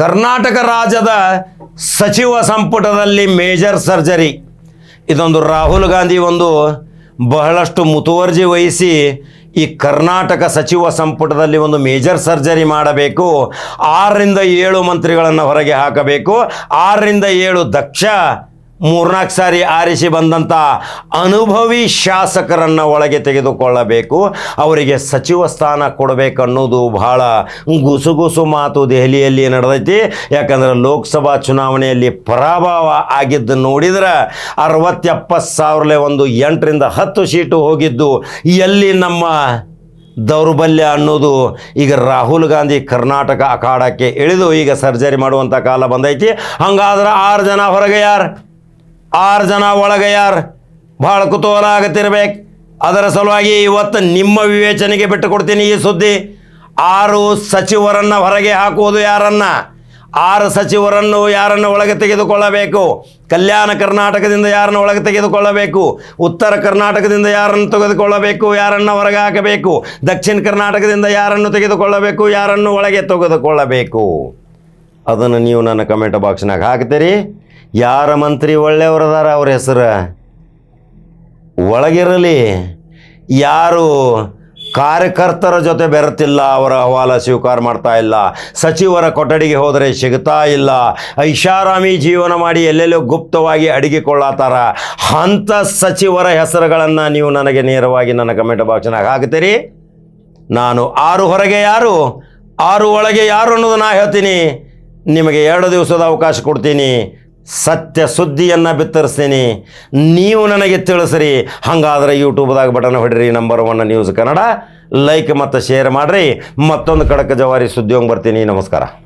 ಕರ್ನಾಟಕ ರಾಜ್ಯದ ಸಚಿವ ಸಂಪುಟದಲ್ಲಿ ಮೇಜರ್ ಸರ್ಜರಿ. ಇದೊಂದು ರಾಹುಲ್ ಗಾಂಧಿ ಒಂದು ಬಹಳಷ್ಟು ಮುತುವರ್ಜಿ ವಹಿಸಿ ಈ ಕರ್ನಾಟಕ ಸಚಿವ ಸಂಪುಟದಲ್ಲಿ ಒಂದು ಮೇಜರ್ ಸರ್ಜರಿ ಮಾಡಬೇಕು. ಆರರಿಂದ ಏಳು ಮಂತ್ರಿಗಳನ್ನು ಹೊರಗೆ ಹಾಕಬೇಕು. ಆರರಿಂದ ಏಳು ದಕ್ಷ ಮೂರ್ನಾಲ್ಕು ಸಾರಿ ಆರಿಸಿ ಬಂದಂಥ ಅನುಭವಿ ಶಾಸಕರನ್ನು ಒಳಗೆ ತೆಗೆದುಕೊಳ್ಳಬೇಕು. ಅವರಿಗೆ ಸಚಿವ ಸ್ಥಾನ ಕೊಡಬೇಕನ್ನೋದು ಬಹಳ ಗುಸುಗುಸು ಮಾತು ದೆಹಲಿಯಲ್ಲಿ ನಡೆದೈತಿ. ಯಾಕಂದ್ರೆ ಲೋಕಸಭಾ ಚುನಾವಣೆಯಲ್ಲಿ ಪರಾಭವ ಆಗಿದ್ದು ನೋಡಿದ್ರೆ ಅರವತ್ತೆಪ್ಪತ್ತು ಸಾವಿರಲೆ ಒಂದು ಎಂಟರಿಂದ ಹತ್ತು ಸೀಟು ಹೋಗಿದ್ದು ಎಲ್ಲಿ ನಮ್ಮ ದೌರ್ಬಲ್ಯ ಅನ್ನೋದು ಈಗ ರಾಹುಲ್ ಗಾಂಧಿ ಕರ್ನಾಟಕ ಅಖಾಡಕ್ಕೆ ಇಳಿದು ಈಗ ಸರ್ಜರಿ ಮಾಡುವಂಥ ಕಾಲ ಬಂದೈತಿ. ಹಂಗಾದ್ರೆ ಆರು ಜನ ಹೊರಗೆ ಯಾರು? ಆರು ಜನ ಒಳಗೆ ಯಾರು? ಭಾಳ ಕುತೂಹಲ ಆಗತ್ತಿರ್ಬೇಕು ಅದರ ಸಲುವಾಗಿ ಇವತ್ತು ನಿಮ್ಮ ವಿವೇಚನೆಗೆ ಬಿಟ್ಟು ಕೊಡ್ತೀನಿ ಈ ಸುದ್ದಿ. ಆರು ಸಚಿವರನ್ನು ಹೊರಗೆ ಹಾಕುವುದು ಯಾರನ್ನ? ಆರು ಸಚಿವರನ್ನು ಯಾರನ್ನು ಒಳಗೆ ತೆಗೆದುಕೊಳ್ಳಬೇಕು? ಕಲ್ಯಾಣ ಕರ್ನಾಟಕದಿಂದ ಯಾರನ್ನು ಒಳಗೆ ತೆಗೆದುಕೊಳ್ಳಬೇಕು? ಉತ್ತರ ಕರ್ನಾಟಕದಿಂದ ಯಾರನ್ನು ತೆಗೆದುಕೊಳ್ಳಬೇಕು? ಯಾರನ್ನು ಹೊರಗೆ ಹಾಕಬೇಕು? ದಕ್ಷಿಣ ಕರ್ನಾಟಕದಿಂದ ಯಾರನ್ನು ತೆಗೆದುಕೊಳ್ಳಬೇಕು? ಯಾರನ್ನು ಒಳಗೆ ತೆಗೆದುಕೊಳ್ಳಬೇಕು? ಅದನ್ನು ನೀವು ನನ್ನ ಕಮೆಂಟ್ ಬಾಕ್ಸ್ನಾಗ ಹಾಕ್ತೀರಿ. ಯಾರ ಮಂತ್ರಿ ಒಳ್ಳೆಯವರದಾರ ಅವ್ರ ಹೆಸರು? ಒಳಗಿರಲಿ. ಯಾರು ಕಾರ್ಯಕರ್ತರ ಜೊತೆ ಬೆರೆತಿಲ್ಲ, ಅವರ ಅಹವಾಲ ಸ್ವೀಕಾರ ಮಾಡ್ತಾ ಇಲ್ಲ, ಸಚಿವರ ಕೊಠಡಿಗೆ ಹೋದರೆ ಸಿಗ್ತಾ ಇಲ್ಲ, ಐಷಾರಾಮಿ ಜೀವನ ಮಾಡಿ ಎಲ್ಲೆಲ್ಲೋ ಗುಪ್ತವಾಗಿ ಅಡಗಿಕೊಳ್ಳತ್ತಾರ ಅಂಥ ಸಚಿವರ ಹೆಸರುಗಳನ್ನು ನೀವು ನನಗೆ ನೇರವಾಗಿ ನನ್ನ ಕಮೆಂಟ್ ಬಾಕ್ಸ್ನಾಗ ಹಾಕ್ತೀರಿ ನಾನು ಆರು ಹೊರಗೆ ಯಾರು? ಆರು ಒಳಗೆ ಯಾರು ಅನ್ನೋದು ನಾ ಹೇಳ್ತೀನಿ. ನಿಮಗೆ ಎರಡು ದಿವಸದ ಅವಕಾಶ ಕೊಡ್ತೀನಿ. ಸತ್ಯ ಸುದ್ದಿಯನ್ನು ಬಿತ್ತರಿಸ್ತೀನಿ. ನೀವು ನನಗೆ ತಿಳಿಸ್ರಿ. ಹಾಗಾದ್ರೆ ಯೂಟ್ಯೂಬ್ದಾಗ button ಹೊಡಿರಿ number one news Kannada. Like ಮತ್ತು ಶೇರ್ ಮಾಡಿರಿ. ಮತ್ತೊಂದು ಕಡಕ ಜವಾರಿ ಸುದ್ದಿ ಬರ್ತೀನಿ. ನಮಸ್ಕಾರ.